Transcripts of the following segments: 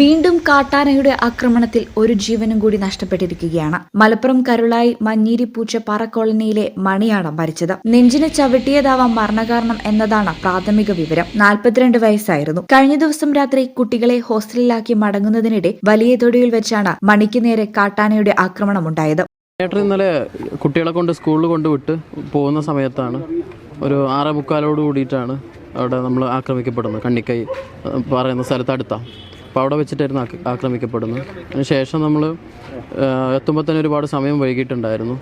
വീണ്ടും കാട്ടാനയുടെ ആക്രമണത്തിൽ ഒരു ജീവനും കൂടി നഷ്ടപ്പെട്ടിരിക്കുകയാണ്. മലപ്പുറം കരുളായി മഞ്ഞീരിപ്പൂച്ച പാറ കോളനിയിലെ മണിയാണ് മരിച്ചത്. നെഞ്ചിന് ചവിട്ടിയതാവാം മരണകാരണം എന്നതാണ് പ്രാഥമിക വിവരം. നാൽപ്പത്തിരണ്ട് വയസ്സായിരുന്നു. കഴിഞ്ഞ ദിവസം രാത്രി കുട്ടികളെ ഹോസ്റ്റലിലാക്കി മടങ്ങുന്നതിനിടെ വലിയ തൊടിയിൽ വെച്ചാണ് മണിക്ക് നേരെ കാട്ടാനയുടെ ആക്രമണമുണ്ടായത് ഇന്നലെ കുട്ടികളെ കൊണ്ട് സ്കൂളിൽ കൊണ്ടുവിട്ട് പോകുന്ന സമയത്താണ് ഒരു ആറേ മുക്കാലോട് കൂടിയിട്ടാണ് അവിടെ നമ്മൾ ആക്രമിക്കപ്പെടുന്നത്. കണ്ണിക്കൈ പറയുന്ന സ്ഥലത്ത് അപ്പോൾ അവിടെ വെച്ചിട്ടായിരുന്നു ആക്ര- ആക്രമിക്കപ്പെടുന്നത്. അതിന് ശേഷം നമ്മൾ എത്തുമ്പോൾ തന്നെ ഒരുപാട് സമയം വൈകിട്ടുണ്ടായിരുന്നു.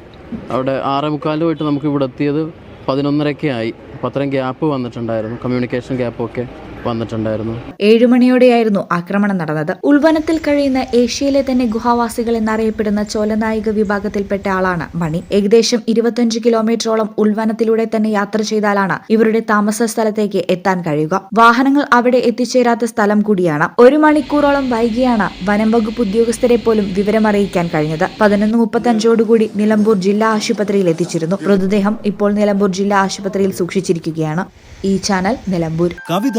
അവിടെ ആറേ മുക്കാലിൽ പോയിട്ട് നമുക്ക് ഇവിടെ എത്തിയത് പതിനൊന്നരയ്ക്ക് ആയി. അപ്പോൾ അത്രയും ഗ്യാപ്പ് വന്നിട്ടുണ്ടായിരുന്നു. കമ്മ്യൂണിക്കേഷൻ ഗ്യാപ്പൊക്കെ വന്നിട്ടുണ്ടായിരുന്നു. ഏഴുമണിയോടെയായിരുന്നു ആക്രമണം നടന്നത്. ഉൾവനത്തിൽ കഴിയുന്ന ഏഷ്യയിലെ തന്നെ ഗുഹാവാസികൾ എന്നറിയപ്പെടുന്ന ചോലനായിക വിഭാഗത്തിൽപ്പെട്ട ആളാണ് മണി. ഏകദേശം ഇരുപത്തിയഞ്ച് കിലോമീറ്ററോളം ഉൾവനത്തിലൂടെ തന്നെ യാത്ര ചെയ്താലാണ് ഇവരുടെ താമസ സ്ഥലത്തേക്ക് എത്താൻ കഴിയുക. വാഹനങ്ങൾ അവിടെ എത്തിച്ചേരാത്ത സ്ഥലം കൂടിയാണ്. ഒരു മണിക്കൂറോളം വൈകിയാണ് വനം വകുപ്പ് ഉദ്യോഗസ്ഥരെ പോലും വിവരമറിയിക്കാൻ കഴിഞ്ഞത്. പതിനൊന്ന് മുപ്പത്തഞ്ചോടുകൂടി നിലമ്പൂർ ജില്ലാ ആശുപത്രിയിൽ എത്തിച്ചിരുന്നു. മൃതദേഹം ഇപ്പോൾ നിലമ്പൂർ ജില്ലാ ആശുപത്രിയിൽ സൂക്ഷിച്ചിരിക്കുകയാണ്. ഈ channel Nilambur. Kavitha